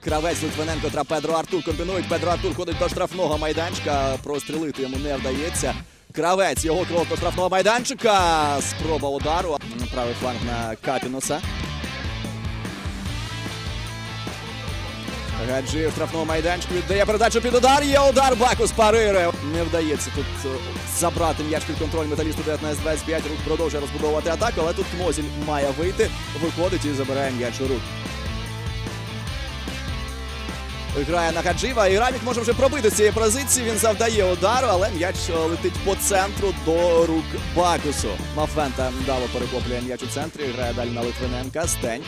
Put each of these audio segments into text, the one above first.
Кравець Литвиненко та Педро Артур комбінують. Педро Артур ходить до штрафного майданчика. Прострілити йому не вдається. Кравець його крок до штрафного майданчика. Спроба удару. Правий фланг на Капінуса. Гаджиєв штрафного майданчику віддає передачу під удар. Є удар Бакус парире. Не вдається тут е, забрати м'яч під контроль металісту 19-25. Рук продовжує розбудовувати атаку, але тут Мозіль має вийти. Виходить і забирає м'яч у рук. Грає на Хаджіва, і Рамік може вже пробити з цієї позиції. Він завдає удару, але м'яч е, летить по центру до рук Бакусу. Мафента вдало перехоплює м'яч у центрі. Грає далі на Литвиненка. Стень.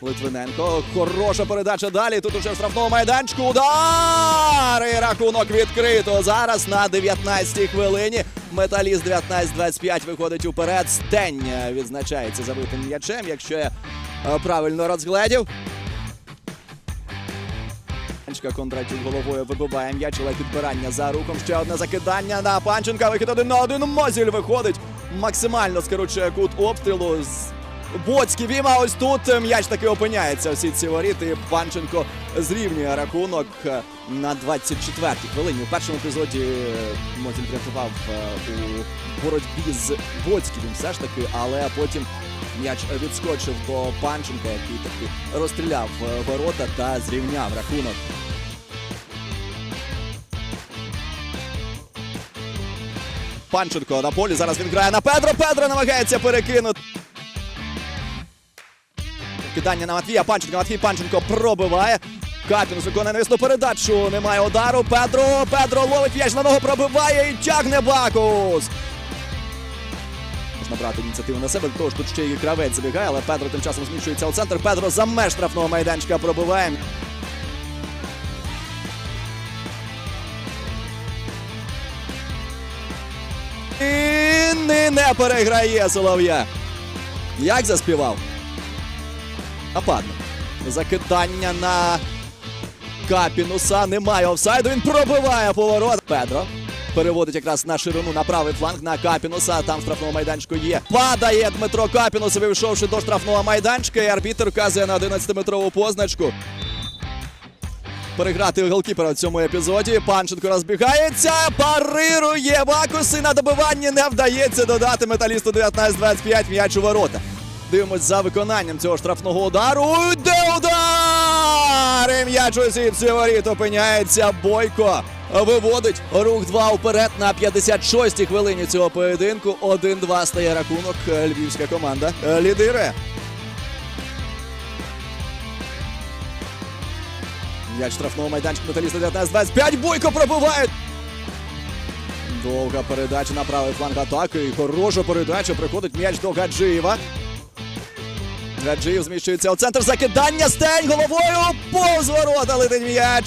Литвиненко. Хороша передача далі. Тут уже в штрафному майданчику. Удар! І рахунок відкрито. Зараз на 19-й хвилині. Металіст 19-25 виходить уперед. Стень е, відзначається забитим м'ячем, якщо я е, правильно розгледів. Панченка Кондратюк головою вибиває м'яч, але підбирання за рухом. Ще одне закидання на Панченка. Вихід один на один. Мозіль виходить. Максимально скорочує кут обстрілу. З- Боцький вім, ось тут м'яч таки опиняється у сітці воріт. І Панченко зрівнює рахунок на 24-й хвилині. У першому епізоді е, Мозіль врятував е, у боротьбі з Боцьким все ж таки, але потім м'яч відскочив до Панченка, який таки розстріляв е, ворота та зрівняв рахунок. Панченко на полі. Зараз він грає на Педро. Педро намагається перекинути. Кидання на Матвія Панченка. Матвій Панченко пробиває. Капінус виконує навісну передачу. Немає удару. Педро. Педро ловить м'яч на ногу, пробиває і тягне Бакус. Можна брати ініціативу на себе, що тут ще і кравець забігає, але Педро тим часом зміщується у центр. Педро за меж штрафного майданчика пробиває. Не, не переграє Солов'я. Як заспівав? Нападник. Закидання на Капінуса. Немає офсайду. Він пробиває поворот. Педро. Переводить якраз на ширину на правий фланг на Капінуса. Там штрафного майданчику є. Падає Дмитро Капінус, вийшовши до штрафного майданчика. І арбітр вказує на 11-метрову позначку. Переграти голкіпера в цьому епізоді. Панченко розбігається. Парирує Бакус і на добиванні не вдається додати металісту 19-25 м'яч у ворота. Дивимось за виконанням цього штрафного удару. Де удар! І м'яч у сітці воріт опиняється Бойко. Виводить рух 2 вперед на 56-й хвилині цього поєдинку. 1-2 стає рахунок. Львівська команда лідирує. М'яч штрафного майданчика металіста 19-25. Бойко пробиває. Довга передача на правий фланг атаки. І хороша передача. Приходить м'яч до Гаджиєва. Гаджиєв зміщується у центр закидання. Стень головою. Повз ворота летить м'яч.